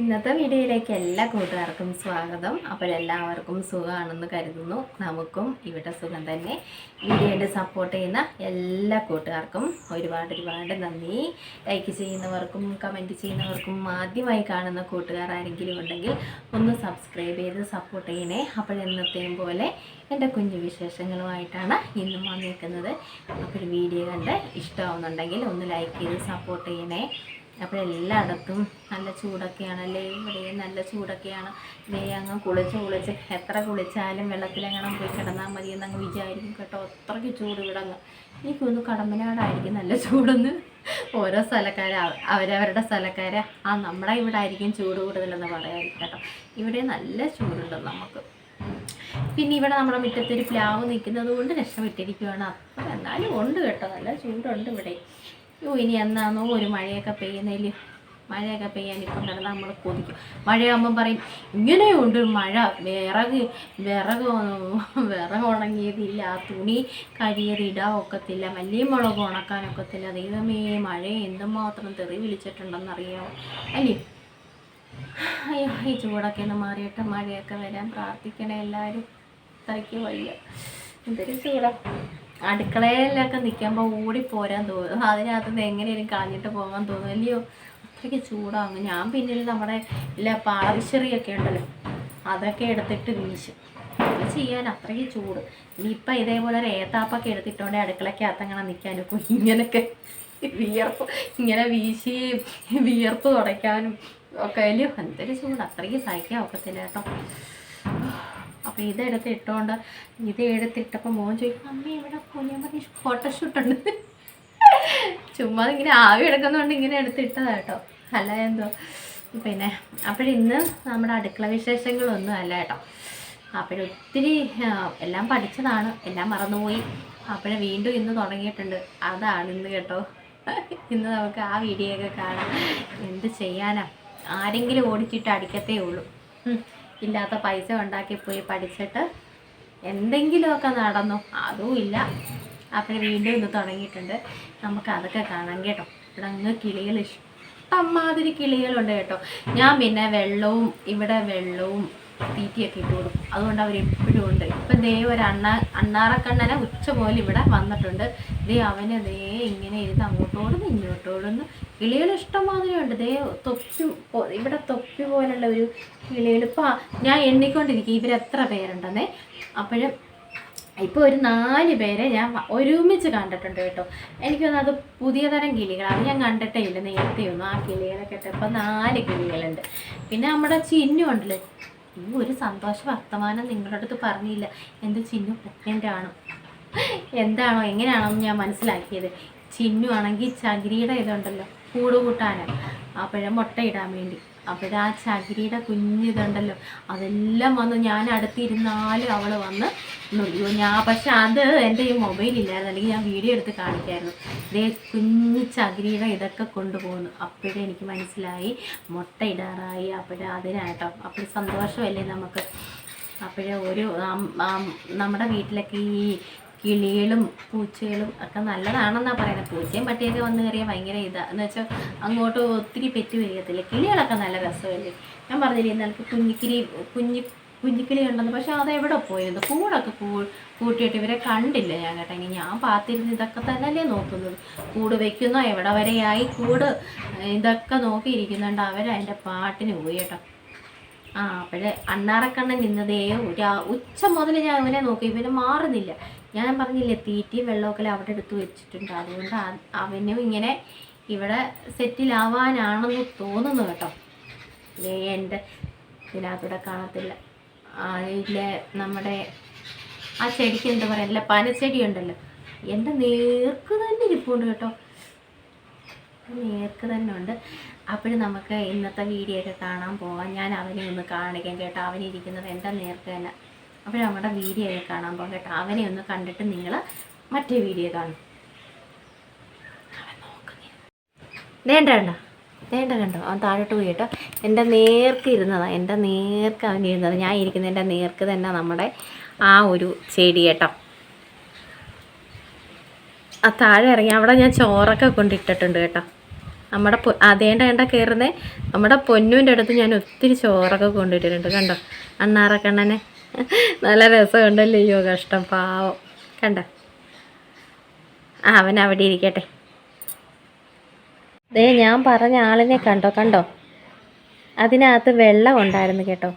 ഇന്നത്തെ വീഡിയോയിലേക്ക് എല്ലാ കൂട്ടുകാർക്കും സ്വാഗതം. അപ്പോൾ എല്ലാവർക്കും സുഖമാണെന്ന് കരുതുന്നു. നമുക്കും ഇവിടെ സുഖം തന്നെ. വീഡിയോയുടെ സപ്പോർട്ട് ചെയ്യുന്ന എല്ലാ കൂട്ടുകാർക്കും ഒരുപാട് ഒരുപാട് നന്ദി. ലൈക്ക് ചെയ്യുന്നവർക്കും കമന്റ് ചെയ്യുന്നവർക്കും ആദ്യമായി കാണുന്ന കൂട്ടുകാർ ആരെങ്കിലും ഉണ്ടെങ്കിൽ ഒന്ന് സബ്സ്ക്രൈബ് ചെയ്ത് സപ്പോർട്ട് ചെയ്യണേ. അപ്പോൾ എന്നത്തെയും പോലെ എന്റെ കുഞ്ഞു വിശേഷങ്ങളുമായിട്ടാണ് ഇന്നും വന്നിരിക്കുന്നത്. അപ്പോൾ വീഡിയോ കണ്ട് ഇഷ്ടമാവുന്നുണ്ടെങ്കിൽ ഒന്ന് ലൈക്ക് ചെയ്ത് സപ്പോർട്ട് ചെയ്യണേ. അപ്പോൾ എല്ലായിടത്തും നല്ല ചൂടൊക്കെയാണല്ലേ ഇവിടെയും നല്ല ചൂടൊക്കെയാണ്. ഇതേ അങ്ങ് കുളിച്ച് കുളിച്ച് എത്ര കുളിച്ചാലും വെള്ളത്തിലെങ്ങനെ പോയി കിടന്നാൽ മതി എന്നങ്ങ് വിചാരിക്കും കേട്ടോ. അത്രയ്ക്ക് ചൂട് ഇവിടെ എനിക്ക് എനിക്കൊന്ന് കടമ്പനാടായിരിക്കും നല്ല ചൂടെന്ന്. ഓരോ സ്ഥലക്കാർ അവരവരുടെ സ്ഥലക്കാരെ ആ നമ്മുടെ ഇവിടെ ആയിരിക്കും ചൂട് കൂടുതലെന്ന് പറയാമായിരിക്കും കേട്ടോ. ഇവിടെ നല്ല ചൂടുണ്ട് നമുക്ക്. പിന്നെ ഇവിടെ നമ്മുടെ മുറ്റത്തൊരു പ്ലാവ് നിൽക്കുന്നത് കൊണ്ട് രക്ഷപ്പെട്ടിരിക്കുകയാണ് അത്ര എന്നാലും ഉണ്ട് കേട്ടോ. നല്ല ചൂടുണ്ട് ഇവിടെ. യോ ഇനി എന്നാന്നോ ഒരു മഴയൊക്കെ പെയ്യുന്നതിൽ മഴയൊക്കെ പെയ്യാൻ ഇപ്പം നമ്മൾ കൊതിക്കും. മഴയാകുമ്പം പറയും ഇങ്ങനെയുണ്ട് മഴ വിറക് വിറക് വിറക് ഉണങ്ങിയതില്ല തുണി കരിയത് ഇടാൻ ഒക്കത്തില്ല വലിയ മുളക് ഉണക്കാനൊക്കത്തില്ല ദൈവമേ മഴ എന്തുമാത്രം തെറി വിളിച്ചിട്ടുണ്ടെന്നറിയാമോ അല്ലേ? അയ്യോ ഈ ചൂടൊക്കെ ഒന്ന് മാറിയിട്ട് മഴയൊക്കെ വരാൻ പ്രാർത്ഥിക്കണേ എല്ലാവരും. അത്രയ്ക്ക് വയ്യ. എന്തൊരു ചൂടാ. അടുക്കളയിലൊക്കെ നിൽക്കുമ്പോൾ പോരാൻ തോന്നും. അതിനകത്ത് നിന്ന് എങ്ങനെയും കളഞ്ഞിട്ട് പോകാൻ തോന്നും. അല്ലയോ അത്രയ്ക്ക് ചൂടാകും ഞാൻ പിന്നിൽ നമ്മുടെ ഇല്ല പാളവിശറിയൊക്കെ ഉണ്ടല്ലോ അതൊക്കെ എടുത്തിട്ട് വീശും. ചെയ്യാൻ അത്രയ്ക്ക് ചൂട്. ഇനിയിപ്പം ഇതേപോലെ ഒരു ഏത്താപ്പൊക്കെ എടുത്തിട്ടുണ്ടെങ്കിൽ അടുക്കളയ്ക്കകത്ത് അങ്ങനെ നിൽക്കാനും ഇങ്ങനെയൊക്കെ വിയർപ്പ് ഇങ്ങനെ വീശി വിയർപ്പ് തുടയ്ക്കാനും ഒക്കെ. അല്ലയോ എന്തൊരു ചൂട്. അത്രയ്ക്ക് സഹിക്കാൻ ഒക്കത്തില്ല കേട്ടോ. അപ്പോൾ ഇതെടുത്ത് ഇട്ടുകൊണ്ട് ഇത് എടുത്തിട്ടപ്പോൾ മോൻ ചോദിക്കും അമ്മ ഇവിടെ പറഞ്ഞ ഫോട്ടോഷൂട്ട് ഉണ്ട്. ചുമ്മാ ഇങ്ങനെ ആവി എടുക്കുന്നതുകൊണ്ട് ഇങ്ങനെ എടുത്തിട്ടതാ കേട്ടോ. അല്ല എന്തോ. പിന്നെ അപ്പോഴിന്ന് നമ്മുടെ അടുക്കള വിശേഷങ്ങളൊന്നും അല്ല കേട്ടോ. അപ്പോഴൊത്തിരി എല്ലാം പഠിച്ചതാണ്. എല്ലാം മറന്നുപോയി. അപ്പോഴെ വീണ്ടും ഇന്ന് തുടങ്ങിയിട്ടുണ്ട്. അതാണ് ഇന്ന് കേട്ടോ. ഇന്ന് നമുക്ക് ആ വീഡിയോ ഒക്കെ കാണാം. എന്ത് ചെയ്യാനാ? ആരെങ്കിലും ഓടിച്ചിട്ട് അടിക്കത്തേ ഉള്ളൂ. ഇല്ലാത്ത പൈസ ഉണ്ടാക്കി പോയി പഠിച്ചിട്ട് എന്തെങ്കിലുമൊക്കെ നടന്നു. അതും ഇല്ല. അപ്പോൾ വീണ്ടും ഇന്ന് തുടങ്ങിയിട്ടുണ്ട്. നമുക്ക് അതൊക്കെ കാണാം കേട്ടോ. ഇവിടെ അങ്ങ് കിളികൾ ഇഷ്ടം മാതിരി കിളികളുണ്ട് കേട്ടോ. ഞാൻ പിന്നെ വെള്ളവും ഇവിടെ വെള്ളവും തീറ്റിയൊക്കെ ഇട്ട് കൊടുക്കും. അതുകൊണ്ട് അവർ എപ്പോഴും ഉണ്ട്. ഇപ്പം ദേ ഒരു അണ്ണാ അണ്ണാറക്കണ്ണനെ ഉച്ച പോലെ ഇവിടെ വന്നിട്ടുണ്ട്. ദേ അവനെ ദേ ഇങ്ങനെ ഇരുന്ന് അങ്ങോട്ടോടുന്ന് ഇങ്ങോട്ടോടുന്ന്. കിളികൾ ഇഷ്ടംമാതിരി ഉണ്ട്. ദേ തൊപ്പി ഇവിടെ തൊപ്പി പോലുള്ള ഒരു കിളികൾ ഇപ്പം ഞാൻ എണ്ണിക്കൊണ്ടിരിക്കും. ഇവരെത്ര പേരുണ്ടെന്നേ? അപ്പോഴും ഇപ്പോൾ ഒരു നാല് പേരെ ഞാൻ ഒരുമിച്ച് കണ്ടിട്ടുണ്ട് കേട്ടോ. എനിക്കൊന്നും അത് പുതിയ തരം കിളികളാണ് ഞാൻ കണ്ടിട്ടേ ഇല്ല. നേരത്തെയൊന്നും ആ കിളികളൊക്കെ ഇട്ട് ഇപ്പം നാല് കിളികളുണ്ട്. പിന്നെ നമ്മുടെ ഉണ്ടല്ലോ. ഈ ഒരു സന്തോഷ വർത്തമാനം നിങ്ങളുടെ അടുത്ത് പറഞ്ഞില്ല. എന്റെ ചിന്നു? പ്രഗ്നന്റ് എന്താണോ? എങ്ങനെയാണോ ഞാൻ മനസ്സിലാക്കിയത്. ചിന്നു ആണെങ്കിൽ ചകിരിയുടെ ഇതുണ്ടല്ലോ. കൂട് കൂട്ടാനാണ് അപ്പോഴേ മുട്ടയിടാൻ വേണ്ടി. അപ്പോഴേ ആ ചകിരിയുടെ കുഞ്ഞിതുണ്ടല്ലോ അതെല്ലാം വന്ന് ഞാൻ അടുത്തിരുന്നാലും അവൾ വന്ന് നുള്ളിയോ ഞാൻ പക്ഷെ അത് എന്റെ ഈ മൊബൈൽ മൊബൈലില്ലായിരുന്നു. അല്ലെങ്കിൽ ഞാൻ വീഡിയോ എടുത്ത് കാണിക്കായിരുന്നു. ഇതേ കുഞ്ഞു ചകിരിയുടെ ഇതൊക്കെ കൊണ്ടുപോകുന്നു. അപ്പോഴേ എനിക്ക് മനസ്സിലായി മുട്ട ഇടാറായി. അപ്പോഴേ അതിനാട്ടോ അപ്പോൾ സന്തോഷമല്ലേ നമുക്ക്? അപ്പോഴേ ഒരു നമ്മുടെ വീട്ടിലൊക്കെ ഈ കിളികളും പൂച്ചകളും ഒക്കെ നല്ലതാണെന്നാണ് പറയുന്നത് പൂച്ചയും പട്ടിയൊക്കെ വന്ന് കയറിയാൽ ഭയങ്കര ഇതാ. എന്ന് വെച്ചാൽ അങ്ങോട്ട് ഒത്തിരി പെറ്റ് വരികത്തില്ല. കിളികളൊക്കെ നല്ല രസമല്ലേ? ഞാൻ പറഞ്ഞില്ലേ ഇന്നലെ കുഞ്ഞിക്കിളി കുഞ്ഞി കുഞ്ഞിക്കിളി ഉണ്ടെന്ന് പക്ഷെ അത് എവിടെ പോയിരുന്നു? കൂടൊക്കെ കൂ കൂട്ടിയിട്ട് ഇവരെ കണ്ടില്ല ഞാൻ കേട്ടെ. ഇനി ഞാൻ പാത്തിരുന്ന് ഇതൊക്കെ തന്നെയല്ലേ നോക്കുന്നത്. കൂട് വെക്കുന്നോ എവിടെ വരെയായി കൂട്? ഇതൊക്കെ നോക്കിയിരിക്കുന്നുണ്ട് അവരതിന്റെ പാട്ടിന് പോയി കേട്ടോ. ആ അപ്പോഴേ അണ്ണാറക്കണ്ണൻ നിന്നതേ ഒരു ഉച്ച മുതൽ ഞാൻ അവനെ നോക്കി. ഇവന് മാറുന്നില്ല. ഞാൻ പറഞ്ഞില്ലേ തീറ്റയും വെള്ളമൊക്കെ അവിടെ എടുത്ത് വെച്ചിട്ടുണ്ട്. അതുകൊണ്ട് അവനും ഇങ്ങനെ ഇവിടെ സെറ്റിലാവാനാണെന്ന് തോന്നുന്നു കേട്ടോ. ദേ എന്റെ ഇതിനകത്തൂടെ കാണത്തില്ല. അതിലെ നമ്മുടെ ആ ചെടിക്ക് എന്താ പറയുക അല്ല പനച്ചെടി ഉണ്ടല്ലോ. എന്റെ നേർക്ക് തന്നെ ഇരിപ്പുണ്ട് കേട്ടോ. നേർക്ക് തന്നെ ഉണ്ട്. അപ്പോഴും നമുക്ക് ഇന്നത്തെ വീഡിയോ ഒക്കെ കാണാൻ പോവാം. ഞാൻ അവനെ ഒന്ന് കാണിക്കാം കേട്ടോ. അവനിരിക്കുന്നത് എന്റെ നേർക്ക് തന്നെ. അപ്പോൾ നമ്മുടെ വീഡിയോ കാണാൻ പോകാം കേട്ടോ. അവനെ ഒന്ന് കണ്ടിട്ട് നിങ്ങൾ മറ്റേ വീഡിയോ കാണും. വേണ്ട വേണ്ട. വേണ്ട കണ്ടോ അവൻ താഴോട്ട് പോയി കേട്ടോ. എന്റെ നേർക്ക് ഇരുന്നതാണ് എന്റെ നേർക്ക് അവൻ ഇരുന്നത്. ഞാൻ ഇരിക്കുന്നതിന്റെ നേർക്ക് തന്നെ നമ്മുടെ ആ ഒരു ചെടി കേട്ടോ. ആ താഴെ ഇറങ്ങി. അവിടെ ഞാൻ ചോറൊക്കെ കൊണ്ടിട്ടിട്ടുണ്ട് കേട്ടോ. നമ്മുടെ പൊ അതേണ്ട കണ്ട കയറുന്നേ നമ്മുടെ പൊന്നുവിന്റെ അടുത്ത് ഞാൻ ഒത്തിരി ചോറൊക്കെ കൊണ്ടിട്ടിട്ടുണ്ട്. കണ്ടോ? അണ്ണാറക്കണ്ണനെ നല്ല രസമുണ്ടല്ലോ അയ്യോ കഷ്ടം പാവം. കണ്ട? ആ അവൻ അവിടെ ഇരിക്കട്ടെ. ദേ ഞാൻ പറഞ്ഞ ആളിനെ കണ്ടോ കണ്ടോ? അതിനകത്ത് വെള്ളം ഉണ്ടായിരുന്നു കേട്ടോ.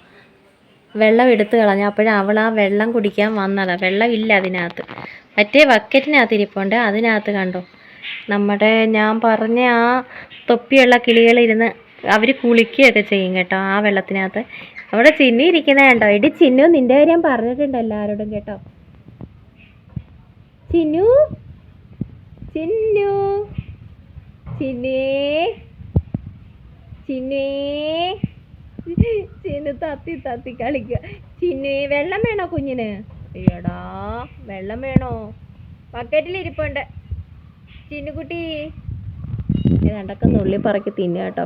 വെള്ളം എടുത്തു കളഞ്ഞു. അപ്പോഴും അവൾ ആ വെള്ളം കുടിക്കാൻ വന്നതാ. വെള്ളം ഇല്ല അതിനകത്ത്. മറ്റേ ബക്കറ്റിനകത്ത് ഇരിപ്പുണ്ട്. അതിനകത്ത് കണ്ടോ? നമ്മുടെ ഞാൻ പറഞ്ഞ ആ തൊപ്പിയുള്ള കിളികളിരുന്ന് അവർ കുളിക്കുകയൊക്കെ ചെയ്യും കേട്ടോ ആ വെള്ളത്തിനകത്ത്. അവിടെ ചിന്നു ഇരിക്കുന്ന കണ്ടോ? എടി ചിന്നു നിന്റെ കാര്യം പറഞ്ഞിട്ടുണ്ട് എല്ലാവരോടും കേട്ടോ. ചിന്നു? ചിന്നു? ചിന്നേ? ചിന്നേ? ചിന്നു തത്തി തത്തി കളിക്കുക. ചിന്നേ വെള്ളം വേണോ കുഞ്ഞിന്? എടാ വെള്ളം വേണോ? ബക്കറ്റിൽ ഇരിപ്പുണ്ട്. ചിന്നുകുട്ടി. രണ്ടൊക്കെ നുള്ളി പറക്കി തിന്നുക കേട്ടോ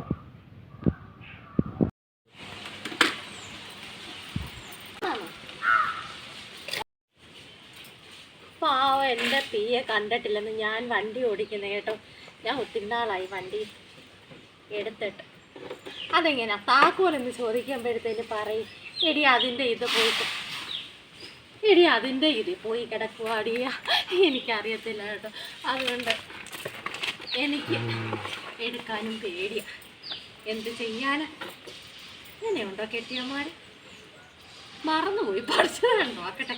പാവം തീയെ കണ്ടിട്ടില്ലെന്ന് ഞാൻ വണ്ടി ഓടിക്കുന്നത് കേട്ടോ. ഞാൻ ഒത്തിരി നാളായി വണ്ടി എടുത്തിട്ട്. അതെങ്ങനെയാ താക്കോലെന്ന് ചോദിക്കുമ്പോഴത്തേന് പറയും എടി അതിന്റെ ഇത് പോയിട്ട് എടി അതിന്റെ ഇത് പോയി കിടക്കുവാടിയ. എനിക്കറിയത്തില്ല കേട്ടോ. അതുകൊണ്ട് എനിക്ക് എടുക്കാനും പേടിയാ. എന്ത് ചെയ്യാന്? ഇങ്ങനെയുണ്ടോ കെട്ടിയന്മാർ മറന്നുപോയി പഠിച്ചതാണ്? നോക്കട്ടെ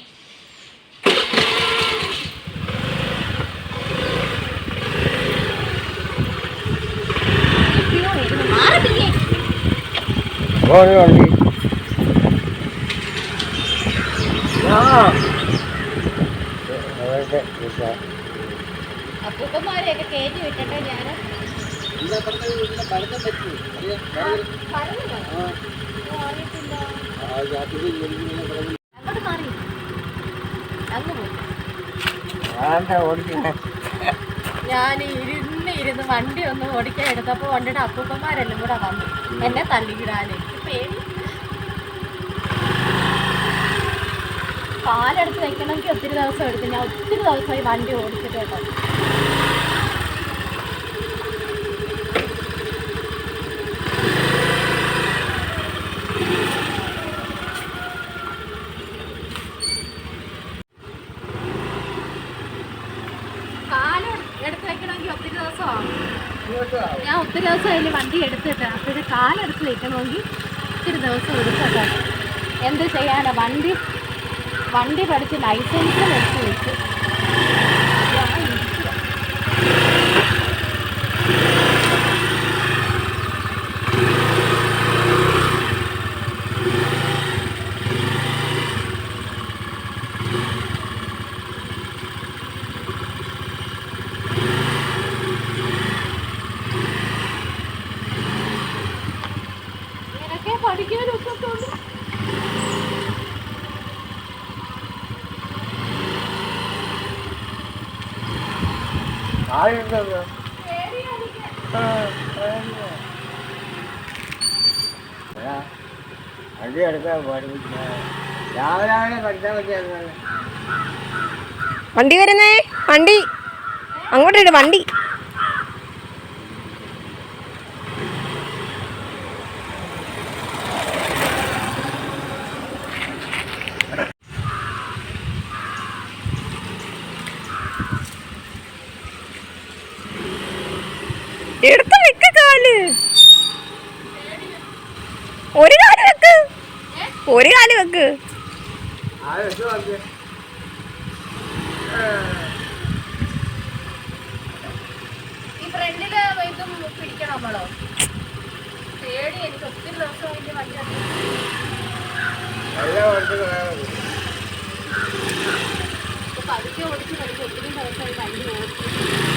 അയ്യോ, ഇരുന്ന് മാറി നിൽക്ക്. ആ അതൊക്കെ ഇല്ല. അപ്പൂപ്പന്മാരെയൊക്കെ കയറ്റി വിട്ടിട്ട് ഞാൻ ഞാൻ ഇരുന്ന് ഇരുന്ന് വണ്ടി ഒന്ന് ഓടിക്കാൻ എടുത്തപ്പോ വണ്ടിയുടെ അപ്പൂപ്പന്മാരെല്ലാം കൂടെ വന്നു. എന്നെ തള്ളിക്കിടാനേ പേടി പാലെടുത്ത് വെക്കണമെങ്കിൽ ഒത്തിരി ദിവസം എടുത്തു ഞാൻ ഒത്തിരി ദിവസമായി വണ്ടി ഓടിച്ചിട്ട് കേട്ടോ. ഞാൻ ഒത്തിരി ദിവസം അതിൽ വണ്ടി എടുത്തിട്ട് അപ്പോഴത്തെ കാലെടുത്ത് വെക്കണമെങ്കിൽ ഒത്തിരി ദിവസം എടുക്കട്ടെ എന്ത് ചെയ്യാനാണ് വണ്ടി വണ്ടി പഠിച്ച് ലൈസൻസ് വെച്ച് വെച്ച് ഞാൻ ഇരിക്കുവാ. നിനക്കേ പഠിക്കാനൊക്കെ തോന്നുന്നു വണ്ടി വരുന്നേ? വണ്ടി. അങ്ങോട്ടിട്ട് വണ്ടി. എടുത്ത് വെക്ക് കാൽ. ഒരു കാൽ വെക്ക്. ഒരു കാൽ വെക്ക്. പതുക്കെ ഓടിച്ച് പഠിക്കും ഒത്തിരി ദിവസമായി വണ്ടി ഓടിച്ചു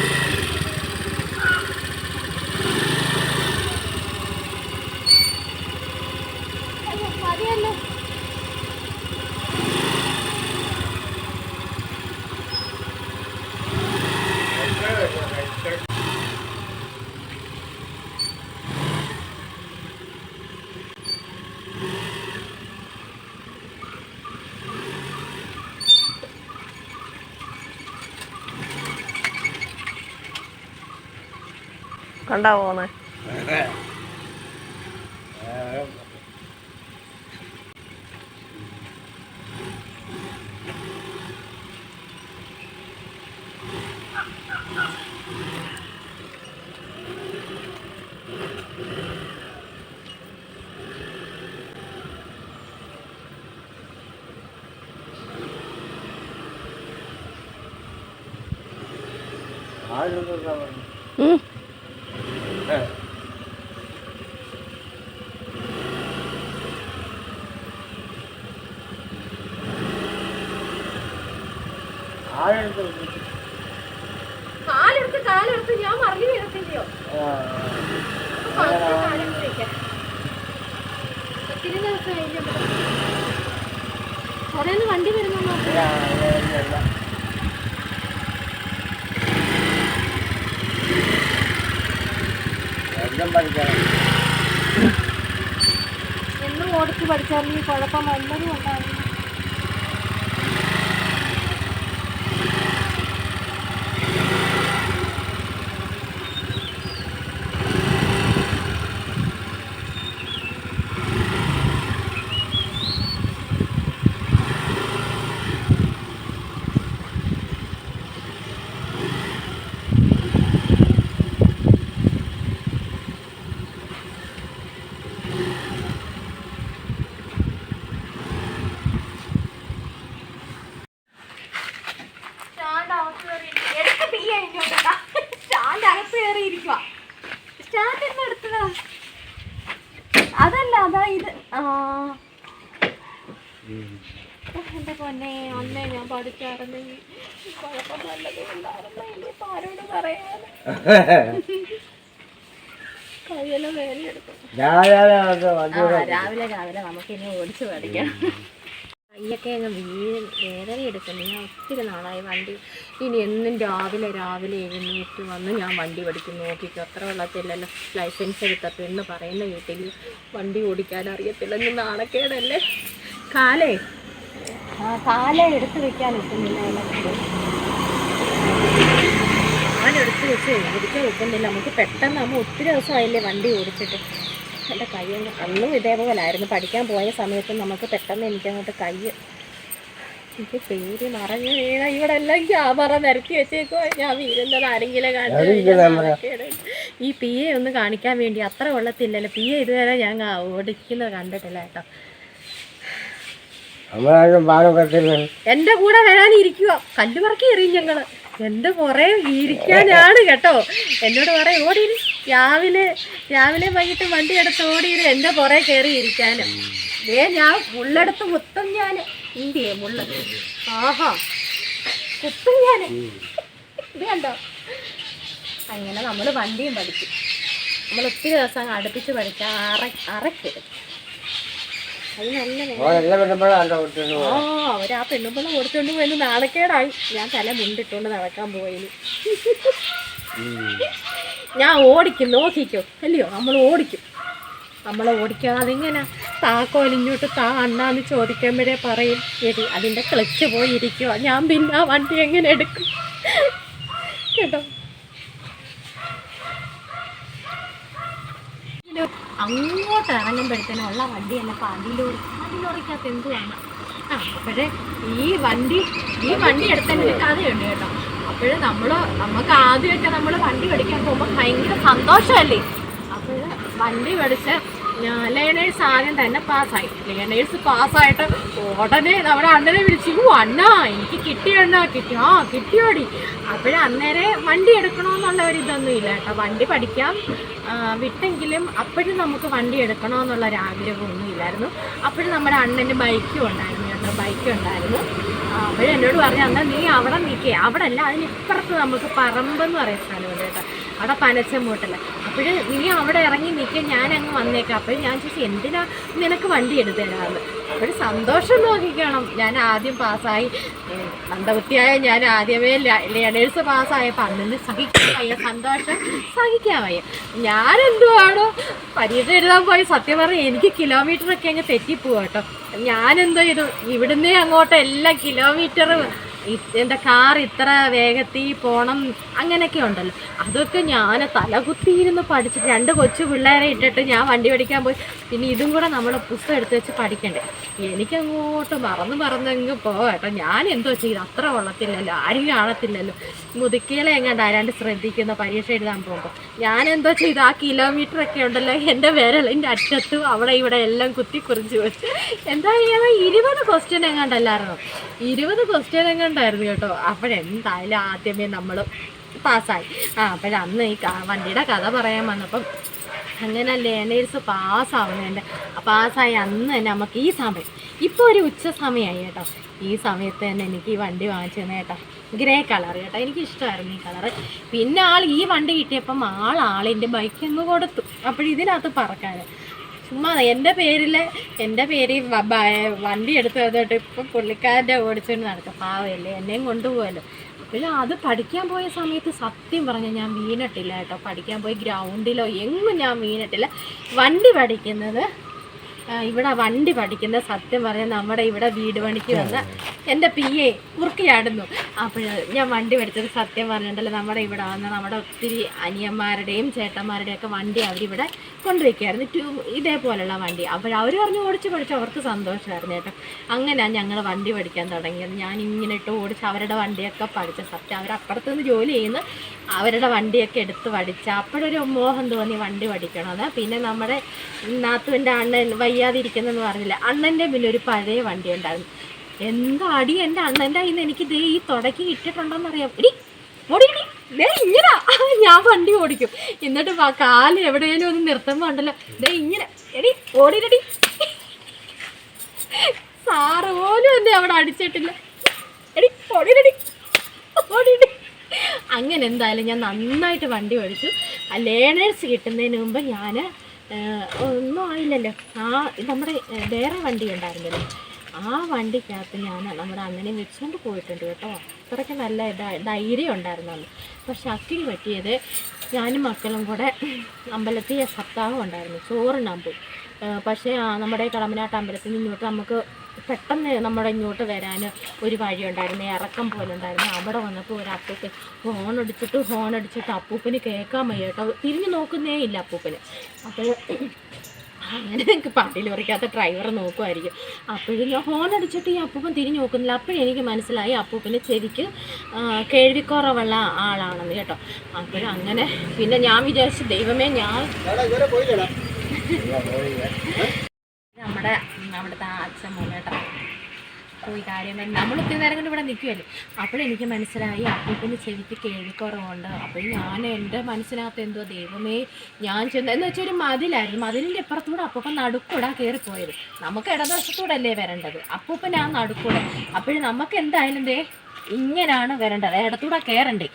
കണ്ടാ പോന്നെ ആളുകളൊക്കെ പറഞ്ഞു ഉം. ആളെടുത്ത് കാലെടുത്ത് കാലെടുത്ത് ഞാൻ മറിഞ്ഞു വീഴത്തില്ലയോ ഒത്തിരി ദിവസമായി കുറേ വണ്ടി വരുന്നു എല്ലാം പഠിക്കണം എന്നും ഓടിച്ച് പഠിച്ചാലും കുഴപ്പം വല്ലതും ഉണ്ടായിരുന്നു എന്റെ പൊന്നെ അന്നേ ഞാൻ പഠിച്ചായിരുന്നെങ്കിൽ കുഴപ്പം നല്ലത് ഉണ്ടായിരുന്നു ഇനിയിപ്പോ ആരോട് പറയാൻ കയ്യെല്ലാം വേദന എടുക്കും രാവിലെ രാവിലെ രാവിലെ നമുക്ക് ഇനി ഓടിച്ചു പഠിക്കാം. കയ്യൊക്കെ അങ്ങ് വീ വേദന എടുക്കുന്നു ഞാൻ ഒത്തിരി നാളായി വണ്ടി. ഇനി എന്നും രാവിലെ രാവിലെ എഴുന്നേറ്റ് വന്ന് ഞാൻ വണ്ടി പഠിക്കും. നോക്കിക്കോ അത്ര വെള്ളത്തില്ലല്ലോ ലൈസൻസ് എടുത്ത പെണ്ണ് പറയുന്ന വീട്ടിൽ വണ്ടി ഓടിക്കാൻ അറിയത്തില്ല. ഇന്ന് നാണക്കേടല്ലേ? കാലേ? ആ കാലേ എടുത്ത് വെക്കാൻ ഒക്കുന്നില്ല ഞാൻ കാലെടുത്ത് വെച്ച് ഓടിക്കാൻ ഒക്കുന്നില്ല നമുക്ക് പെട്ടെന്ന് നമ്മൾ ഒത്തിരി ദിവസമായില്ലേ വണ്ടി ഓടിച്ചിട്ട്. എന്റെ കൈ അന്നും ഇതേപോലായിരുന്നു പഠിക്കാൻ പോയ സമയത്ത് നമുക്ക് പെട്ടെന്ന് എനിക്കങ്ങോട്ട് കൈ എനിക്ക് പേര് മറഞ്ഞു വീണ. ഇവിടെ എല്ലാം ക്യാമറ നിരത്തി വെച്ചേക്കോ ഞാൻ വീഴുന്നത് ആരെങ്കിലും ആരെങ്കിലും ഈ പി എ ഒന്ന് കാണിക്കാൻ വേണ്ടി അത്ര വെള്ളത്തില്ലല്ലോ പി എ ഇതുവരെ ഞാൻ ഓടിക്കുന്നത് കണ്ടിട്ടില്ല കേട്ടോ. എന്റെ കൂടെ വരാനിരിക്കുക കല്ലുപറക്കി എറിയും ഞങ്ങൾ. എന്റെ കുറേ ഇരിക്കാനാണ് കേട്ടോ. എന്നോട് പറയും ഓടിയിരി രാവിലെ രാവിലെ വൈകിട്ട് വണ്ടി എടുത്ത് ഓടിയിരി എന്റെ പുറേ കയറി ഇരിക്കാനും. ദേ ഞാൻ മുള്ളെടുത്ത് മുത്തം ഞാൻ. ഇന്ത്യയെ മുള്ള. ആഹാ. കുത്തും ഞാൻ. ഇത് കണ്ടോ? അങ്ങനെ നമ്മൾ വണ്ടിയും പഠിച്ചു നമ്മൾ ഒത്തിരി ദിവസം അടുപ്പിച്ച് പഠിച്ചാൽ അറ അറയ്ക്കരുത് അത് നല്ല ആ അവരാ ആ പെണ്ണുമ്പിള്ള കൊടുത്തോണ്ട് പോയെന്ന് നാണക്കേടായി. ഞാൻ തല മുണ്ടിട്ടോണ്ട് നടക്കാൻ പോയിന്. ഞാൻ ഓടിക്കും നോക്കിക്കോ. അല്ലയോ നമ്മൾ ഓടിക്കും. നമ്മൾ ഓടിക്കാതെ ഇങ്ങനെ താക്കോൽ ഇങ്ങോട്ട് താ അണ്ണാന്ന് ചോദിക്കുമ്പോഴേ പറയും എടി അതിന്റെ ക്ലച്ച് പോയി ഇരിക്കുക ഞാൻ പിന്നെ ആ വണ്ടി എങ്ങനെ എടുക്കും? കേട്ടോ? അങ്ങോട്ട് ഇറങ്ങുമ്പോഴത്തേനും ഉള്ള വണ്ടി എന്നെ പാതിലോറി പാതിലോറിക്കകത്ത് എന്തുവാണ്? ആ അപ്പോഴേ ഈ വണ്ടി ഈ വണ്ടി എടുത്തതിന് ഒരു കഥയുണ്ട് കേട്ടോ. അപ്പോഴ് നമ്മൾ നമുക്ക് ആദ്യമൊക്കെ നമ്മൾ വണ്ടി പഠിക്കാൻ പോകുമ്പോൾ ഭയങ്കര സന്തോഷമല്ലേ? അപ്പോൾ വണ്ടി പഠിച്ച് ലേണേഴ്സ് ആദ്യം തന്നെ പാസ്സായി. ലേണേഴ്സ് പാസ്സായിട്ട് ഉടനെ നമ്മുടെ അണ്ണനെ വിളിച്ചു ഓ അണ്ണാ എനിക്ക് കിട്ടി അണ്ണാ കിട്ടി ആ കിട്ടിയോടി. അപ്പോഴേ അന്നേരെ വണ്ടി എടുക്കണമെന്നുള്ള ഒരു ഇതൊന്നും ഇല്ല കേട്ടോ. വണ്ടി പഠിക്കാം വിട്ടെങ്കിലും അപ്പോഴും നമുക്ക് വണ്ടി എടുക്കണമെന്നുള്ള ഒരു ആഗ്രഹമൊന്നും ഇല്ലായിരുന്നു. അപ്പോഴും നമ്മുടെ അണ്ണന്റെ ബൈക്കും ഉണ്ടായിരുന്നു കേട്ടോ ബൈക്കും ഉണ്ടായിരുന്നു. അപ്പോഴും എന്നോട് പറഞ്ഞു അന്ന നീ അവിടെ നിൽക്കേ അവിടെ അല്ല അതിനിപ്പുറത്ത് നമുക്ക് പറമ്പെന്ന് പറയുന്ന സ്ഥലമുണ്ട് കേട്ടോ അവിടെ പനച്ചമൂട്ടല്ല അപ്പോഴ് നീ അവിടെ ഇറങ്ങി നിൽക്കുക ഞാൻ അങ്ങ് വന്നേക്കാം. അപ്പോൾ ഞാൻ ചോദിച്ചു എന്തിനാ നിനക്ക് വണ്ടി എടുത്തു തരാമെന്ന് അപ്പോൾ സന്തോഷം നോക്കിക്കണം. ഞാൻ ആദ്യം പാസ്സായി. മന്ദബുദ്ധിയായ ഞാൻ ആദ്യമേ ലേണേഴ്സ് പാസ്സായപ്പോൾ അന്നു സഹിക്കാൻ വയ്യ സന്തോഷം സഹിക്കാൻ വയ്യ ഞാൻ പരീക്ഷ എഴുതാൻ പോയി സത്യം പറഞ്ഞാൽ എനിക്ക് കിലോമീറ്ററൊക്കെ അങ്ങ് തെറ്റിപ്പോവാ കേട്ടോ ഞാനെന്തോ ചെയ്തു? ഇവിടുന്നേ അങ്ങോട്ട് എല്ലാ കിലോമീറ്റർ ഇ- എന്റെ കാർ ഇത്ര വേഗത്തിൽ പോണം അങ്ങനെയൊക്കെ ഉണ്ടല്ലോ. അതൊക്കെ ഞാൻ തലകുത്തിയിരുന്ന് പഠിച്ചിട്ട് രണ്ട് കൊച്ചു പിള്ളേരെ ഇട്ടിട്ട് ഞാൻ വണ്ടി പഠിക്കാൻ പോയി. പിന്നെ ഇതും കൂടെ നമ്മൾ പുസ്തകം എടുത്ത് വെച്ച് പഠിക്കണ്ടേ? എനിക്കങ്ങോട്ട് മറന്ന് മറന്നെങ്കിൽ പോകട്ടോ ഞാൻ എന്തോ ചെയ്ത്? അത്ര കൊള്ളത്തില്ലല്ലോ. ആരും കാണത്തില്ലല്ലോ. മുതുക്കികളെ എങ്ങാണ്ട് ആരാണ്ട് ശ്രദ്ധിക്കുന്ന പരീക്ഷ എഴുതാൻ പോകുമ്പോൾ ഞാൻ എന്തോ ചെയ്ത്? ആ കിലോമീറ്റർ ഒക്കെ ഉണ്ടല്ലോ. എന്റെ വിരലിന്റെ അറ്റത്തും അവിടെ ഇവിടെ എല്ലാം കുത്തി കുറിച്ച് വെച്ച് എന്തായാലും ഇരുപത് ക്വസ്റ്റ്യൻ എങ്ങാണ്ടല്ലായിരുന്നു ഇരുപത് ക്വസ്റ്റ്യൻ എങ്ങാണ്ടായിരുന്നു കേട്ടോ. അപ്പോഴെന്തായാലും ആദ്യമേ നമ്മൾ പാസ്സായി. ആ അപ്പോഴന്ന് ഈ വണ്ടിയുടെ കഥ പറയാൻ വന്നപ്പം അങ്ങനെ ലേണേഴ്സ് പാസ്സാവുന്നതിന്റെ പാസ്സായി അന്ന് തന്നെ നമുക്ക് ഈ സമയം ഇപ്പോൾ ഒരു ഉച്ച സമയമായി കേട്ടോ. ഈ സമയത്ത് തന്നെ എനിക്ക് ഈ വണ്ടി വാങ്ങിച്ചു തന്നെ കേട്ടോ. ഗ്രേ കളർ കേട്ടോ. എനിക്ക് ഇഷ്ടമായിരുന്നു ഈ കളറ് പിന്നെ ആൾ ഈ വണ്ടി കിട്ടിയപ്പം ആൾ ആളിന്റെ ബൈക്ക് അങ്ങ് കൊടുത്തു. അപ്പോഴിതിനകത്ത് പറക്കാൻ ചുമ്മാ എന്റെ പേരിൽ എന്റെ പേരിൽ വണ്ടി എടുത്ത് വന്നിട്ട് ഇപ്പം പുള്ളിക്കാരന്റെ ഓടിച്ചുകൊണ്ട് നടക്കും. പാവമല്ലേ എന്നെയും കൊണ്ടുപോകല്ലോ പിന്നെ അത് പഠിക്കാൻ പോയ സമയത്ത് സത്യം പറഞ്ഞാൽ ഞാൻ വീണിട്ടില്ല കേട്ടോ. പഠിക്കാൻ പോയി ഗ്രൗണ്ടിലോ എങ്ങും ഞാൻ വീണിട്ടില്ല. വണ്ടി പഠിക്കുന്നത് ഇവിടെ വണ്ടി പഠിക്കുന്ന സത്യം പറഞ്ഞാൽ നമ്മുടെ ഇവിടെ വീട് പണിക്ക് വന്ന എന്റെ പി എ കുറുക്കിയാടുന്നു അപ്പോൾ ഞാൻ വണ്ടി പഠിച്ചത് സത്യം പറഞ്ഞിട്ടുണ്ടല്ലോ നമ്മുടെ ഇവിടെ വന്ന നമ്മുടെ ഒത്തിരി അനിയന്മാരുടെയും ചേട്ടന്മാരുടെയും ഒക്കെ വണ്ടി അവരിവിടെ കൊണ്ടുവയ്ക്കായിരുന്നു. ട്യൂ ഇതേപോലെയുള്ള വണ്ടി. അപ്പോൾ അവർ പറഞ്ഞു ഓടിച്ച് പഠിച്ചു അവർക്ക് സന്തോഷമായിരുന്നു കേട്ടോ. അങ്ങനെയാണ് ഞങ്ങൾ വണ്ടി പഠിക്കാൻ തുടങ്ങിയത്. ഞാൻ ഇങ്ങനെ ഇട്ട് ഓടിച്ച് അവരുടെ വണ്ടിയൊക്കെ പഠിച്ച സത്യം. അവരപ്പുറത്തുനിന്ന് ജോലി ചെയ്യുന്ന അവരുടെ വണ്ടിയൊക്കെ എടുത്ത് പഠിച്ച അപ്പോഴൊരു മോഹം തോന്നി വണ്ടി പഠിക്കണമെന്ന് പിന്നെ നമ്മുടെ നാത്തുവിന്റെ അണ്ണൻ വയ്യാതിരിക്കുന്നെന്ന് പറഞ്ഞില്ല അണ്ണന്റെ മുന്നിൽ ഒരു പഴയ വണ്ടി ഉണ്ടായിരുന്നു. എന്താ അടി എന്റെ അണ്ണന്റെ കയ്യിൽ നിന്ന് എനിക്ക് ദേ ഈ തുടക്കി ഇട്ടിട്ടുണ്ടോന്ന് അറിയാം എടി ഓടിക്കടി ദേ ഇങ്ങനെ. ഞാൻ വണ്ടി ഓടിക്കും. എന്നിട്ട് കാൽ എവിടെയെങ്കിലും ഒന്ന് നിർത്തുമ്പോൾ ഉണ്ടല്ലോ. ദേ ഇങ്ങനെ. എടി ഓടിരടി സാറ് പോലും എന്നെ അവിടെ അടിച്ചിട്ടില്ല. എടി ഓടിരടി ഓടിരടി അങ്ങനെ എന്തായാലും ഞാൻ നന്നായിട്ട് വണ്ടി ഓടിച്ചു. ആ ലേണേഴ്സ് കിട്ടുന്നതിന് മുമ്പ് ഞാൻ ഒന്നും ആയില്ലല്ലോ. ആ നമ്മുടെ വേറെ വണ്ടി ഉണ്ടായിരുന്നല്ലോ. ആ വണ്ടിക്കകത്ത് ഞാൻ നമ്മുടെ അങ്ങനെ വെച്ചുകൊണ്ട് പോയിട്ടുണ്ട് കേട്ടോ. അത്രയ്ക്ക് നല്ല ധൈര്യം ഉണ്ടായിരുന്നു അന്ന്. പക്ഷെ അക്കിന് പറ്റിയത് ഞാനും മക്കളും കൂടെ അമ്പലത്തിൽ സപ്താഹം ഉണ്ടായിരുന്നു ചോറുണ്ണാൻ പക്ഷേ നമ്മുടെ കളമനാട്ട് അമ്പലത്തിൽ നിന്നോട്ട് നമുക്ക് പെട്ടെന്ന് നമ്മുടെ ഇങ്ങോട്ട് വരാൻ ഒരു വഴി ഉണ്ടായിരുന്നു ഇറക്കം പോലെ ഉണ്ടായിരുന്നു അവിടെ വന്നപ്പോൾ ഒരു അപ്പൂപ്പൻ ഹോൺ അടിച്ചിട്ട് ഹോൺ അടിച്ചിട്ട് അപ്പൂപ്പന് കേൾക്കാൻ വയ്യ കേട്ടോ. തിരിഞ്ഞു നോക്കുന്നേ ഇല്ല അപ്പൂപ്പന്. അപ്പോൾ അങ്ങനെ എനിക്ക് പാട്ടിൽ പറിക്കാത്ത ഡ്രൈവർ നോക്കുമായിരിക്കും അപ്പോഴും ഞാൻ ഹോൺ അടിച്ചിട്ട് ഈ അപ്പൂപ്പൻ തിരിഞ്ഞു നോക്കുന്നില്ല. അപ്പോഴും എനിക്ക് മനസ്സിലായി അപ്പൂപ്പന് ആ, കേൾവിക്കുറവുള്ള ആളാണെന്ന് കേട്ടോ. അപ്പോഴും അങ്ങനെ പിന്നെ ഞാൻ വിചാരിച്ചു ദൈവമേ ഞാൻ നമ്മുടെ? നമ്മുടെ അവിടുത്തെ അച്ഛൻ പോയി കാര്യം നമ്മൾ ഒത്തിരി നേരം കൊണ്ട് ഇവിടെ നിൽക്കുമല്ലേ അപ്പോഴെനിക്ക് മനസ്സിലായി അപ്പൂപ്പന്റെ ചെവിക്ക് കേൾക്കുറവുണ്ട് അപ്പോൾ ഞാൻ എന്റെ മനസ്സിനകത്ത് എന്തോ ദൈവമേ ഞാൻ ചെന്ന് എന്ന് വെച്ചാൽ ഒരു മതിലായിരുന്നു. മതിലിന്റെ ഇപ്പുറത്തൂടെ അപ്പൂപ്പൻ നടുക്കൂടെ കയറിപ്പോയത്. നമുക്ക് ഇടതുവശത്തൂടെ അല്ലേ വരേണ്ടത്? അപ്പൂപ്പൻ ആ നടുക്കൂടെ. അപ്പോഴും നമുക്ക് എന്തായാലും ദേ ഇങ്ങനെയാണ് വരേണ്ടത്. ഇടത്തൂടെ കയറണ്ടേ?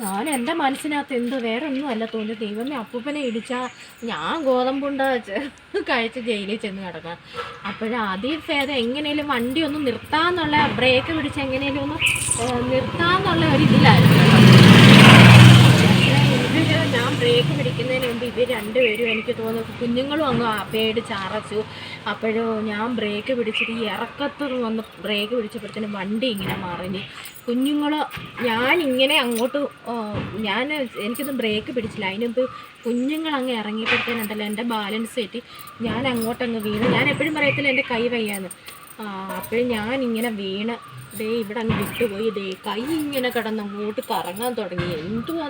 ഞാൻ എന്റെ മനസ്സിനകത്ത് എന്ത് വേറെ ഒന്നും അല്ല തോന്നി ദൈവമേ അപ്പൂപ്പനെ ഇടിച്ചാൽ ഞാൻ ഗോതമ്പുണ്ട കഴിച്ച് ജയിലിൽ ചെന്ന് കിടക്കാം അപ്പോഴും അതിൽ ഭേദം എങ്ങനെയും വണ്ടി ഒന്ന് നിർത്താന്നുള്ള ബ്രേക്ക് പിടിച്ച് എങ്ങനെയും ഒന്ന് നിർത്താമെന്നുള്ള ഒരു ഇതിലായിരുന്നു. ബ്രേക്ക് പിടിക്കുന്നതിന് മുമ്പ് ഇവർ രണ്ടുപേരും എനിക്ക് തോന്നുന്നു കുഞ്ഞുങ്ങളും അങ്ങ് പേടിച്ച് അറച്ചു. അപ്പോഴും ഞാൻ ബ്രേക്ക് പിടിച്ചിട്ട് ഈ ഇറക്കത്ത് വന്ന് ബ്രേക്ക് പിടിച്ചപ്പോഴത്തേനും വണ്ടി ഇങ്ങനെ മറിഞ്ഞ്. കുഞ്ഞുങ്ങൾ ഞാനിങ്ങനെ അങ്ങോട്ട് ഞാൻ എനിക്കൊന്നും ബ്രേക്ക് പിടിച്ചില്ല. അതിന് മുമ്പ് കുഞ്ഞുങ്ങൾ അങ്ങ് ഇറങ്ങിയപ്പോഴത്തേനുണ്ടല്ലോ എന്റെ ബാലൻസ് തെറ്റി. ഞാൻ അങ്ങോട്ടങ്ങ് വീണ്. ഞാൻ എപ്പോഴും പറയത്തില്ല എന്റെ കൈ വയ്യാന്ന്. അപ്പോഴും ഞാനിങ്ങനെ വീണ് ദേ ഇവിടെ അങ്ങ് വിട്ടുപോയി. ദേ കൈ ഇങ്ങനെ കിടന്ന് അങ്ങോട്ട് കറങ്ങാൻ തുടങ്ങി. എന്തുവാ?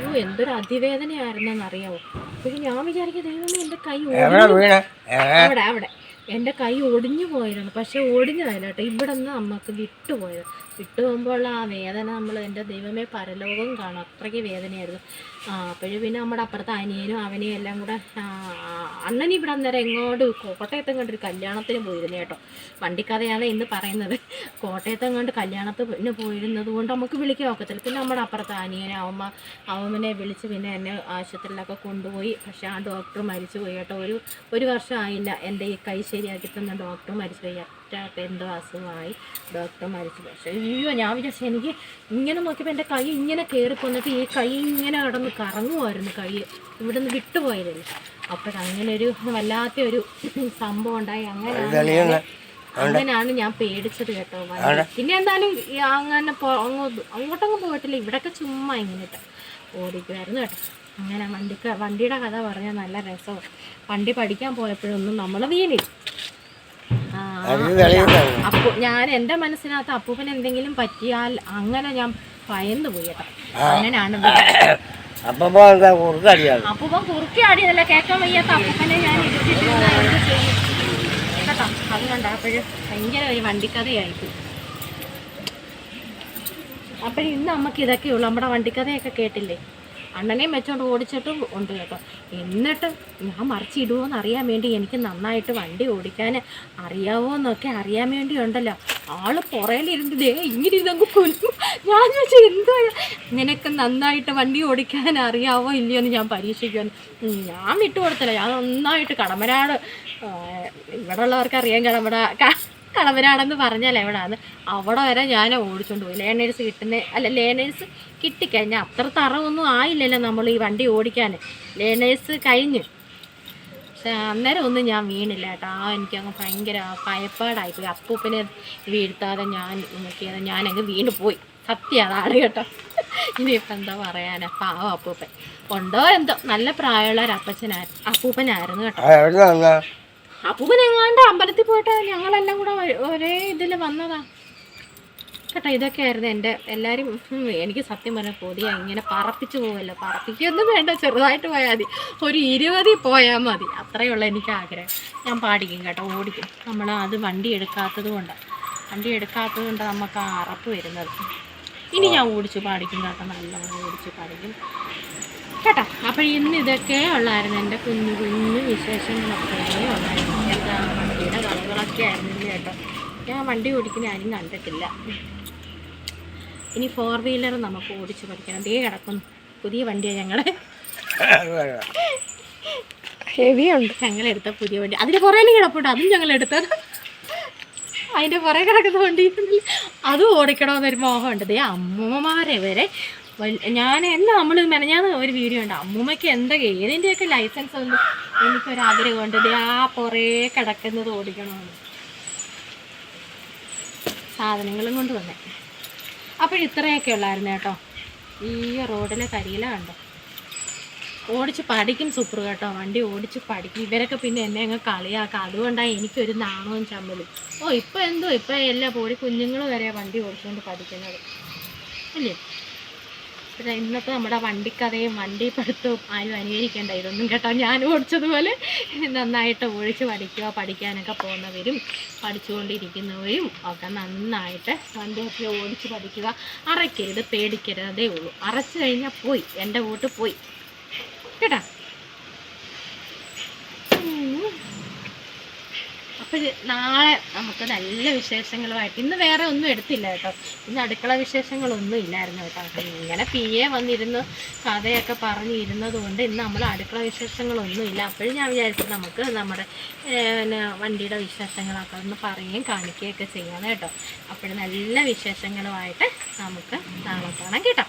ഓ എന്തൊരു അതിവേദനയായിരുന്നെന്നറിയാമോ പക്ഷെ ഞാൻ വിചാരിക്കും ദൈവമേ എന്റെ കൈ അവിടെ അവിടെ. എന്റെ കൈ ഒടിഞ്ഞു പോയതാണ്. പക്ഷെ ഒടിഞ്ഞതല്ല കേട്ടോ. ഇവിടെ നിന്ന് നമുക്ക് വിട്ടുപോയത് വിട്ടു പോകുമ്പോഴുള്ള ആ വേദന നമ്മൾ എന്റെ ദൈവമേ പരലോകം കാണും. അത്രയ്ക്ക് വേദനയായിരുന്നു. അപ്പോഴും പിന്നെ നമ്മുടെ അപ്പുറത്തെ അനിയനും അവനെയും എല്ലാം കൂടെ അണ്ണൻ ഇവിടെ അന്നേരം എങ്ങോട്ട് കോട്ടയത്തും കണ്ടൊരു കല്യാണത്തിന് പോയിരുന്നു കേട്ടോ. വണ്ടിക്കഥയാണ് ഇന്ന് പറയുന്നത്. കോട്ടയത്തും കണ്ട് കല്യാണത്തിന് പോയിരുന്നത് കൊണ്ട് നമുക്ക് വിളിക്കാൻ ഒക്കത്തില്ല. പിന്നെ നമ്മുടെ അപ്പുറത്തെ അനിയനെ അവമ്മ അവമ്മനെ വിളിച്ച് പിന്നെ എന്നെ ആശുപത്രിയിലൊക്കെ കൊണ്ടുപോയി. പക്ഷേ ആ ഡോക്ടർ മരിച്ചു പോയി കേട്ടോ. ഒരു ഒരു വർഷമായില്ല എന്റെ ഈ കൈ ശരിയാക്കി തന്ന ഡോക്ടർ മരിച്ചു. പോയി അറ്റാക്ക് എന്തോ അസുഖമായി ഡോക്ടർ മരിച്ചു. പക്ഷേ അയ്യോ ഞാൻ വിചാരിച്ചു എനിക്ക് ഇങ്ങനെ നോക്കിയപ്പോൾ എന്റെ കൈ ഇങ്ങനെ കയറി പോന്നിട്ട് ഈ കൈ ഇങ്ങനെ കിടന്ന് കറങ്ങുമായിരുന്നു കൈ. ഇവിടെ നിന്ന് വിട്ടുപോയതല്ലേ അപ്പോഴങ്ങനെ ഒരു വല്ലാത്ത ഒരു സംഭവം ഉണ്ടായി അങ്ങനെ അങ്ങനെയാണ് ഞാൻ പേടിച്ചത് കേട്ടോ. പിന്നെ എന്തായാലും അങ്ങനെ അങ്ങോട്ടങ്ങ് പോയിട്ടില്ല. ഇവിടൊക്കെ ചുമ്മാ ഇങ്ങനെ ഓടിക്കുമായിരുന്നു കേട്ടോ. അങ്ങനെ വണ്ടിക്ക് വണ്ടിയുടെ കഥ പറഞ്ഞാൽ നല്ല രസമാണ്. വണ്ടി പഠിക്കാൻ പോയപ്പോഴൊന്നും നമ്മൾ വീണില്ല. അപ്പു ഞാൻ എന്റെ മനസ്സിനകത്ത് അപ്പൂപ്പന് എന്തെങ്കിലും പറ്റിയാൽ അങ്ങനെ ഞാൻ ഭയന്ന് പോയി അങ്ങനെയാണ് അപ്പൂപ്പൻ കുറുക്കി ആടിയതല്ല കേൾക്കാൻ വയ്യാത്ത അപ്പൂപ്പനെ ഞാൻ ഇരുത്തിട്ടിരുന്ന എന്ത് ചെയ്യും കേട്ടോ അത് കണ്ടപ്പോഴും ഭയങ്കര ഒരു വണ്ടിക്കഥയായിരിക്കും. അപ്പോഴും ഇന്ന് നമുക്ക് ഇതൊക്കെയുള്ളൂ ഉള്ളു നമ്മുടെ വണ്ടിക്കഥയൊക്കെ കേട്ടില്ലേ? അണ്ണനെയും മെച്ചോണ്ട് ഓടിച്ചിട്ടും ഉണ്ട് കേട്ടോ. എന്നിട്ട് ഞാൻ മറിച്ചിടുമോയെന്ന് അറിയാൻ വേണ്ടി എനിക്ക് നന്നായിട്ട് വണ്ടി ഓടിക്കാൻ അറിയാവോ എന്നൊക്കെ അറിയാൻ വേണ്ടി ഉണ്ടല്ലോ. ആൾ പുറയിലിരുന്ന് ദേ ഇങ്ങനെ ഇരുന്നങ്ങ് കൊല്ലും. ഞാൻ ചോദിച്ചു എന്തോ നിനക്ക് നന്നായിട്ട് വണ്ടി ഓടിക്കാൻ അറിയാവോ ഇല്ലയോ എന്ന് ഞാൻ പരീക്ഷിക്കുമെന്ന് ഞാൻ വിട്ടുകൊടുത്തില്ല ഞാൻ നന്നായിട്ട് കടമനാട് ഇവിടെ ഉള്ളവർക്ക് അറിയാം കടമട ക- കടമനാടെന്ന് പറഞ്ഞാൽ എവിടാന്ന്. അവിടെ വരെ ഞാൻ ഓടിച്ചുകൊണ്ട് പോയി. ലേണേഴ്സ് കിട്ടുന്ന അല്ല ലേണേഴ്സ് കിട്ടിക്കഴിഞ്ഞാൽ അത്ര തറവൊന്നും ആയില്ലല്ലോ നമ്മൾ ഈ വണ്ടി ഓടിക്കാൻ ലേണേഴ്സ് കഴിഞ്ഞ്. പക്ഷെ അന്നേരം ഒന്നും ഞാൻ വീണില്ല കേട്ടോ. ആ എനിക്കങ്ങ് ഭയങ്കര ഭയപ്പാടായിപ്പോയി അപ്പൂപ്പനെ വീഴ്ത്താതെ ഞാൻ നോക്കിയത് ഞാനങ്ങ് വീണ് പോയി. സത്യം അതാണ് കേട്ടോ. ഇനിയിപ്പോൾ എന്താ പറയാനാ? പാവം അപ്പൂപ്പൻ. ഉണ്ടോ എന്തോ? നല്ല പ്രായമുള്ള ഒരു അപ്പച്ചനായിരുന്നു അപ്പൂപ്പനായിരുന്നു കേട്ടോ. അപ്പൂപ്പൻ എങ്ങാണ്ട് അമ്പലത്തിൽ പോയിട്ട് ഞങ്ങളെല്ലാം കൂടെ ഒരേ ഇതിൽ വന്നതാ. കേട്ടോ ഇതൊക്കെയായിരുന്നു എന്റെ എല്ലാവരും എനിക്ക് സത്യം പറഞ്ഞാൽ കൊതിയ. ഇങ്ങനെ പറപ്പിച്ചു പോവല്ലോ. പറപ്പിക്കൊന്നും വേണ്ട ചെറുതായിട്ട് പോയാൽ മതി. ഒരു ഇരുപതിൽ പോയാൽ മതി. അത്രയേ ഉള്ളൂ എനിക്ക് ആഗ്രഹം. ഞാൻ പാടിക്കും കേട്ടോ ഓടിക്കും. നമ്മൾ അത് വണ്ടി എടുക്കാത്തത് കൊണ്ടാണ് വണ്ടി എടുക്കാത്തത് കൊണ്ട് നമുക്ക് ആ അറപ്പ് വരുന്നത്. ഇനി ഞാൻ ഓടിച്ചു പാടിക്കും കേട്ടോ നല്ലോണം ഓടിച്ചു പാടിക്കും. കേട്ടോ അപ്പോൾ ഇന്ന് ഇതൊക്കെ ഉള്ളായിരുന്നു എന്റെ കുഞ്ഞു കുഞ്ഞു വിശേഷങ്ങളൊക്കെ ഉള്ളായിരുന്നു. എന്താ വണ്ടിയുടെ കളകളൊക്കെ ആയിരുന്നു കേട്ടോ. ഞാൻ വണ്ടി ഓടിക്കുന്ന ആരും കണ്ടിട്ടില്ല. ഇനി ഫോർ വീലർ നമുക്ക് ഓടിച്ചു പഠിക്കണം. ദേ കിടക്കുന്നു. പുതിയ വണ്ടിയാണ് ഞങ്ങളെ. ഹെവി ഉണ്ട്. ഞങ്ങളെടുത്ത പുതിയ വണ്ടി. അതിന് കുറേ കിടപ്പുണ്ട്. അതും ഞങ്ങളെടുത്തത് അതിന്റെ പുറകെ കിടക്കുന്ന വണ്ടി. അതും ഓടിക്കണമെന്നൊരു മോഹമുണ്ട്. ദേ അമ്മൂമ്മമാരെ വരെ. ഞാൻ എന്താ നമ്മൾ മെനഞ്ഞാന്ന് ഒരു വീഡിയോ ഉണ്ട് അമ്മൂമ്മയ്ക്ക് എന്തൊക്കെ ഏതിന്റെയൊക്കെ ലൈസൻസ് ഉണ്ട്? എനിക്കൊരാഗ്രഹമുണ്ട്. ദേ ആ പുറേ കിടക്കുന്നത് ഓടിക്കണമെന്ന് സാധനങ്ങളും കൊണ്ട് വന്നേ. അപ്പോൾ ഇത്രയൊക്കെ ഉള്ളായിരുന്നു കേട്ടോ. ഈ റോഡിലെ കരിയില കണ്ടോ? ഓടിച്ച് പഠിക്കും സൂപ്പർ കേട്ടോ. വണ്ടി ഓടിച്ച് പഠിക്കും. ഇവരൊക്കെ പിന്നെ എന്നെ അങ്ങ് കളിയാക്കാം. അതുകൊണ്ടാണ് എനിക്കൊരു നാണവും ചമ്മലും. ഓ ഇപ്പം എന്തോ? ഇപ്പം എല്ലാ പോടി കുഞ്ഞുങ്ങൾ വരെ വണ്ടി ഓടിച്ചുകൊണ്ട് പഠിക്കുന്നത്. അല്ലേ? പിന്നെ ഇന്നത്തെ നമ്മുടെ വണ്ടിക്കഥയും വണ്ടി പഠിത്തവും ആരും അനുകരിക്കേണ്ട ഇതൊന്നും കേട്ടോ. ഞാൻ ഓടിച്ചതുപോലെ നന്നായിട്ട് ഓടിച്ച് പഠിക്കുക പഠിക്കാനൊക്കെ പോകുന്നവരും പഠിച്ചുകൊണ്ടിരിക്കുന്നവരും ഒക്കെ നന്നായിട്ട് വണ്ടിയൊക്കെ ഓടിച്ച് പഠിക്കുക. അറയ്ക്കരുത് പേടിക്കരുതേ ഉള്ളൂ. അറച്ചു കഴിഞ്ഞാൽ പോയി എന്റെ വോട്ട് പോയി. കേട്ടാ? അപ്പോൾ നാളെ നമുക്ക് നല്ല വിശേഷങ്ങളുമായിട്ട് ഇന്ന് വേറെ ഒന്നും എടുത്തില്ല കേട്ടോ. ഇന്ന് അടുക്കള വിശേഷങ്ങളൊന്നും ഇല്ലായിരുന്നു കേട്ടോ. ഇങ്ങനെ പി എ വന്നിരുന്ന് കഥയൊക്കെ പറഞ്ഞിരുന്നത് കൊണ്ട് ഇന്ന് നമ്മൾ അടുക്കള വിശേഷങ്ങളൊന്നും ഇല്ല. അപ്പോഴും ഞാൻ വിചാരിച്ചു നമുക്ക് നമ്മുടെ പിന്നെ വണ്ടിയുടെ വിശേഷങ്ങളൊക്കെ ഒന്ന് പറയുകയും കാണിക്കുകയൊക്കെ ചെയ്യാം കേട്ടോ. അപ്പോൾ നല്ല വിശേഷങ്ങളുമായിട്ട് നമുക്ക് നാളെ കാണാം കേട്ടോ.